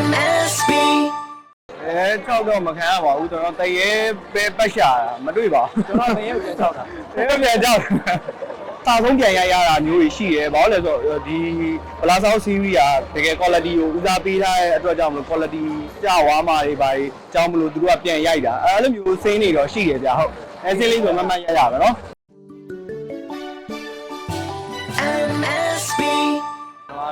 MSB အဲ6တော့မခံရပါဘူးကျွန်တော်တရေပဲပတ်ရှာတာမတွေ့ပါဘူးကျွန်တော်တရေကိုပြန်ချောက်တာတရေပြန်ကြောက်တာဆုံးပြန်ရရတာမျိုးကြီးရှိရဲဘာလို့လဲဆိုတော့ဒီပလာဆောက် series ကတကယ် quality ကိုဦးစားပေးထားတဲ့အတွက်ကြောင့်မလို့ quality ကျဝါမှာတွေပါကြီးကြောင်းမလို့သူတို့ကပြန်ရိုက်တာအဲလိုမျိုးစင်းနေတော့ရှိတယ်ဗျဟုတ်အဲစင်းလေးဆိုမှမှတ်ရရပါနော်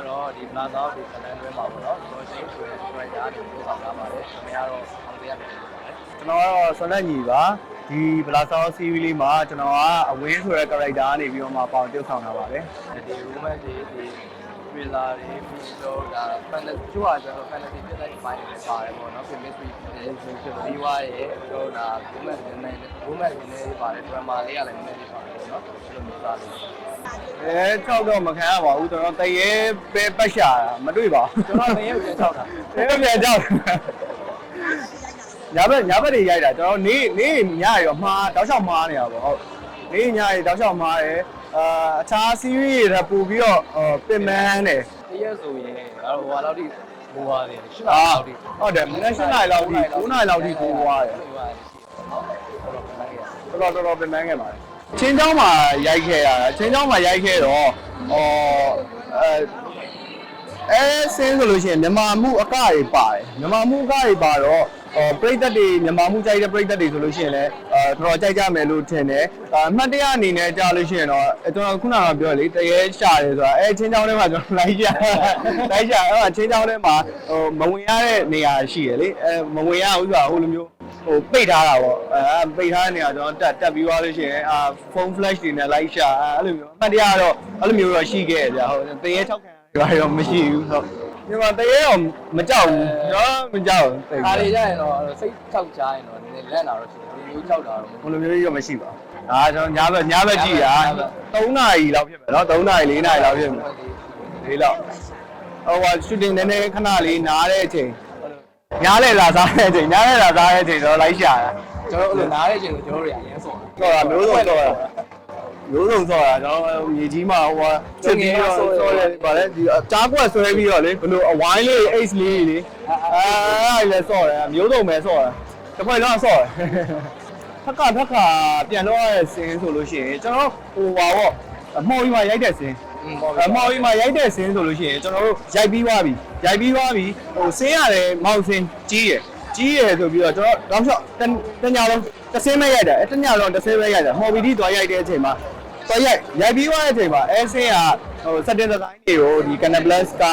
ကျွန်တော်ကတော့ဒီပလာဇာကိုခဏတွဲမှာပေါ့နော်ကျွန်တော်ရှိဆိုရဲဒရိုက်တာနေပို့ဆောင်လာပါတယ်ခင်ဗျားတော့အောင်သေးရမယ်လို့ပါတယ်ကျွန်တော်ကတော့ဆွမ်းလက်ညီပါ ဒီပလာဆောက် series လေးမှာကျွန်တော်ကအဝင်းဆိုတဲ့ character ကနေပြီးတော့မှပေါင်ပြုတ်ဆောင်တာပါတယ်ဒီ romance တွေဒီ thriller တွေပြီးတော့ဒါ fantasy ကျိုးอ่ะကျွန်တော် fantasy ဖြစ်တဲ့ပိုင်းတွေပါတယ်ပေါ့နော် mystery ဖြစ်တဲ့ဒီဝါရဲ့တော့ဒါ romance တွေနဲ့ romance တွေနဲ့ပါတယ် drama လေးကလည်းနည်းနည်းလေးပါတယ်ပေါ့နော်အဲ့လိုမျိုးသားလေးအဲ6တော့မခံရပါဘူးကျွန်တော်တရေပဲပတ်ရှာတာမတွေ့ပါဘူးကျွန်တော်တရေကိုပြန်ချောက်တာတရေပြန်ကြောက် ညာဘက်ညာဘက်တွေရိုက်တာကျွန်တော်နေနေညရောမှားတောက်လျှောက်မှားနေတာပေါ့ဟုတ်နေညရေတောက်လျှောက်မှားတယ်အာအခြား series တွေထပ်ပို့ပြီးတော့ပင်မန်းတယ်တရက်ဆိုရင်အဲ့ဟိုဟာလောက်ထိဟိုဟာတယ်၈လလောက်ထိဟုတ်တယ်မနေ့၈လလောက်ထိ9လလောက်ထိကိုးသွားတယ်တော်တော်တော်တော်ပင်မန်းခဲ့ပါတယ်ချင်းချောင်းမှာရိုက်ခဲ့ရတာချင်းချောင်းမှာရိုက်ခဲ့တော့ဟောအဲအဲဆင်းဆိုလို့ရှိရင်မြန်မာမှုအကတွေပါတယ်မြန်မာမှုအကတွေပါတော့ အော်ပြိသက်တွေမြန်မာမှုကြိုက်တဲ့ပြိသက်တွေဆိုလို့ရှိရင်လည်းအာတော်တော်ကြိုက်ကြမယ်လို့ထင်တယ်အမှတ်တရအနေနဲ့ကြားလို့ရှိရင်တော့ကျွန်တော်ခုနကပြောလေတရေရှာတယ်ဆိုတာအဲချင်းချောင်းထဲမှာကျွန်တော်လိုက်ကြလိုက်ကြအဲချင်းချောင်းထဲမှာဟိုမဝင်ရတဲ့နေရာရှိတယ်လေအဲမဝင်ရဘူးဆိုတာဟိုလိုမျိုးဟိုပိတ်ထားတာပေါ့အဲပိတ်ထားတဲ့နေရာကျွန်တော်တက်တက်ပြီးသွားလို့ရှိရင်အာဖုန်း flash တွေနဲ့လိုက်ရှာအဲအဲ့လိုမျိုးအမှတ်တရတော့အဲ့လိုမျိုးတော့ရှိခဲ့ကြဗျာဟုတ်တယ်တရေ၆ခံရတာတော့မရှိဘူးဟုတ် ဒီမှာတရေတော့မကြောက်ဘူးတော့မကြောက်ဘူးခါလေးကြရင်တော့စိတ်ချောက်ကြရင်တော့နည်းနည်းလက်လာတော့ရှိတယ်ဒီလိုချောက်တာတော့ဘယ်လိုမျိုးကြီးတော့မရှိပါဘူးဒါကျွန်တော်ညာဘက်ညာဘက်ကြည့်တာ3နာရီလောက်ဖြစ်မယ်နော်3နာရီ4နာရီလောက်ဖြစ်မယ်လေးလောက်ဟိုဟာရှူတင်နည်းနည်းခဏလေးနားတဲ့အချိန်ညားလေလာစားတဲ့အချိန်ညားလေလာစားတဲ့အချိန်တော့လိုက်ရှာတာကျွန်တော်အဲ့လိုနားတဲ့အချိန်ကိုကျွန်တော်တို့ရအရင်ဆုံးတော့တာမျိုးစုံတော့တာ မျိုးစုံတော့တာကျွန်တော်မြေကြီးမှာဟိုချစ်ပြီးတော့ဆောရဲဗါလဲဒီကြားကွက်ဆွဲပြီးတော့လေဘလို့အဝိုင်းလေး H လေးလေအဲအဲ့လေဆောရဲမျိုးစုံပဲဆောရဲတစ်ခွက်လုံးဆောရဲထက်ကထက်ကပြန်တော့ရတဲ့စင်းဆိုလို့ရှိရင်ကျွန်တော်ဟိုပါပေါ့အမော်ကြီးမှာရိုက်တဲ့စင်းอืมဟုတ်အမော်ကြီးမှာရိုက်တဲ့စင်းဆိုလို့ရှိရင်ကျွန်တော်တို့ရိုက်ပြီးသွားပြီရိုက်ပြီးသွားပြီဟိုစင်းရတယ်မောက်စင်းကြီးရယ်ကြီးရယ်ဆိုပြီးတော့ကျွန်တော်တောက်လျှောက်တညလုံးတစ်စင်းမဲ့ရိုက်တယ်အဲတညလုံးတစ်စင်းမဲ့ရိုက်တယ်ဟော်ဘီတီသွားရိုက်တဲ့အချိန်မှာ သွားရိုက်ရိုက်ပြီးသွားတဲ့အချိန်မှာအဲစင်းကဟိုစက်တင်ဒီဇိုင်းတွေကိုဒီ Canal Plus က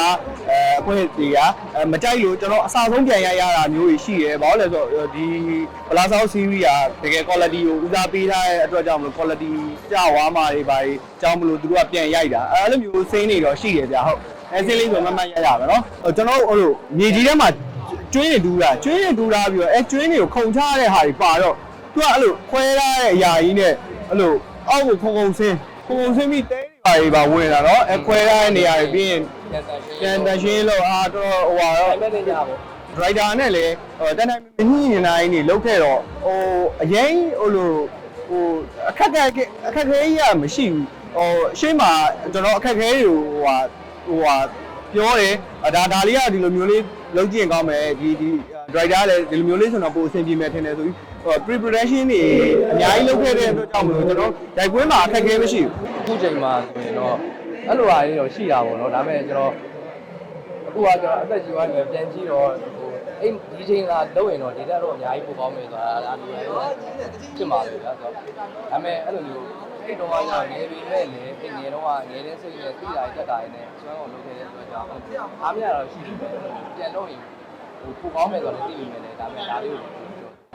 အဲအဖွဲ့တွေကအဲမကြိုက်လို့ကျွန်တော်အစားဆုံးပြန်ရရတာမျိုးကြီးရှိရယ်ဘာလို့လဲဆိုတော့ဒီ Plus House series ကတကယ် quality ကိုဦးစားပေးထားတဲ့အတွက်ကြောင့်မလို့ quality ကျဝါမှာတွေပါကြီးကြောင်းမလို့သူတို့ကပြန်ရိုက်တာအဲလိုမျိုးစင်းနေတော့ရှိတယ်ဗျာဟုတ်အဲစင်းလေးဆိုမှတ်မှတ်ရရပါနော်ဟိုကျွန်တော်တို့ဟိုလိုမြေကြီးထဲမှာကျွင်းနေတူးတာကျွင်းနေတူးတာပြီးတော့အဲကျွင်းတွေကိုခုန်ချရတဲ့ဟာတွေပါတော့သူကအဲ့လိုခွဲထားတဲ့အရာကြီးနဲ့အဲ့လို အောက်ကိုခုံခုံဆင်းခုံခုံဆင်းပြီးတဲတွေပါတွေပါဝင်လာတော့အဲခွဲထားတဲ့နေရာတွေပြီးရင်ပြန်တန်ရှင်းပြန်တန်ရှင်းလို့အာတော်တော်ဟိုဟာတော့အဲ့မဲ့တင်ကြပါဒရိုက်တာနဲ့လည်းဟိုတန်းတိုင်းမညှိနေတိုင်းနေလောက်ခဲ့တော့ဟိုအရင်ဟိုလိုဟိုအခက်ခဲအခက်ခဲကြီးကမရှိဘူးဟိုရှင်းမှာကျွန်တော်အခက်ခဲတွေကိုဟိုဟာဟိုဟာပြောတယ်ဒါဒါလေးကဒီလိုမျိုးလေးလုပ်ကြည့်ရင်ကောင်းမယ်ဒီဒီဒရိုက်တာလည်းဒီလိုမျိုးလေးဆိုတော့ပိုအဆင်ပြေမယ်ထင်တယ်ဆိုပြီးဟို pre production တွေအများကြီးလုပ်ခဲ့တဲ့အတွက်ကြောင့်မလို့ကျွန်တော်ရိုက်ကွင်းမှာအခက်ခဲမရှိဘူးအခုချိန်မှာဆိုရင်တော့အဲ့လိုဟာလေးတော့ရှိတာပေါ့နော်ဒါပေမဲ့ကျွန်တော်အခုကကျွန်တော်အသက်ကြီးသွားတယ်ပြန်ကြည့်တော့ဟိုအဲ့ဒီချိန်ကလုံးရင်တော့ဒီတက်တော့အများကြီးပိုကောင်းမယ်ဆိုတာဒါလူတွေတော့ဖြစ်မှာလေဗျာဆိုတော့ဒါပေမဲ့အဲ့လိုမျိုးအဲ့တော့ကငယ်ပြီးမဲ့လေအဲ့ငယ်တော့ကငယ်တဲ့စိတ်နဲ့တိလာတက်တာနဲ့ကျွမ်းအောင်လုပ်ခဲ့တဲ့အတွက်ကြောင့်အားမရတော့ရှိတယ်ပြန်တော့ရင်ဟိုပိုကောင်းမယ်ဆိုတော့သိပြီမယ်လေဒါပေမဲ့ဒါလေးကို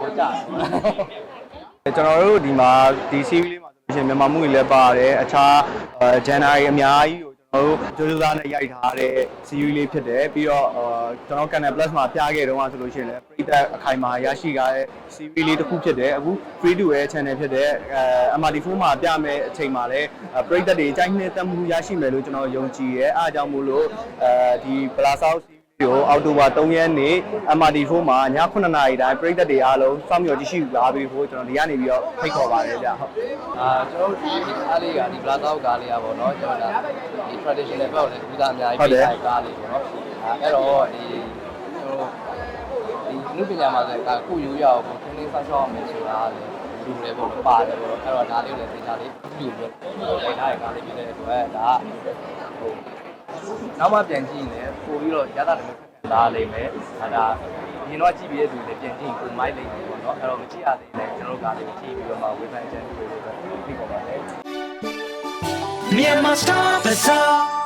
ဟိုကြတယ်ကျွန်တော်တို့ဒီမှာဒီ series လေးမှာဆိုလို့ရှိရင်မြန်မာမှုတွေလည်းပါတယ်အခြားဂျန်နာရီအများကြီးကိုကျွန်တော်တို့ကြိုးစားနဲ့ရိုက်ထားတဲ့ series လေးဖြစ်တယ်ပြီးတော့အာကျွန်တော် Canal Plus မှာပြခဲ့တော့ဆိုလို့ရှိရင်လည်းပရိသတ်အခိုင်အမာရရှိကြတဲ့ series လေးတစ်ခုဖြစ်တယ်အခု free to air channel ဖြစ်တဲ့အဲ MRT4 မှာပြမယ်အချိန်မှာလည်းပရိသတ်တွေအကြိုက်နှစ်သက်မှုရရှိမယ်လို့ကျွန်တော်ယုံကြည်ရဲအားကြောင့်မို့လို့အဲဒီ Plaza ကိုအောက်တိုဘာ3ရက်နေ့ MRT4 မှာည9နာရီတိုင်းပြည်သက်တွေအားလုံးစောင့်မျှော်ကြည့်ရှုလာပြီးဖို့ကျွန်တော်ဒီကနေပြီးတော့ဖိတ်ခေါ်ပါတယ်ဗျဟုတ်အာကျွန်တော်ဒီအားလေးကဒီ Plaza ကားလေးอ่ะဗောနော်ကျွန်တော်ဒီ traditional ဘက်ကိုလည်းကူးတာအများကြီးပေးတဲ့ကားလေးဗောနော်အဲ့တော့ဒီကျွန်တော်ဒီလူပညာမှာဆိုကာကုရိုးရအောင်ကိုခင်းလေးဆောက်ရှောက်အောင်မယ်ဆိုတာလေလူတွေပေါ့ပါတယ်ပေါ့အဲ့တော့ဒါလေးကိုလည်းသိချာလေးလူတွေပေါ့လိုက်ထားတဲ့ကားလေးဖြစ်တဲ့အတွက်ဒါဟို နောက်မှပြန်ကြည့်ရင်လည်းပို့ပြီးတော့ရတာလည်းလာလိမ့်မယ်ဒါဒါဒီတော့ကြည့်ပြီးတဲ့သူလည်းပြန်ကြည့်ကိုမိုက်လိမ့်မယ်ပေါ့နော်အဲ့တော့မကြည့်ရသေးလည်းကျွန်တော်ကားလေးကြည့်ပြီးတော့မှဝေဖန်ချင်တယ်လို့ပြောပြီးပါပါတယ် Myanmar Star Bazaar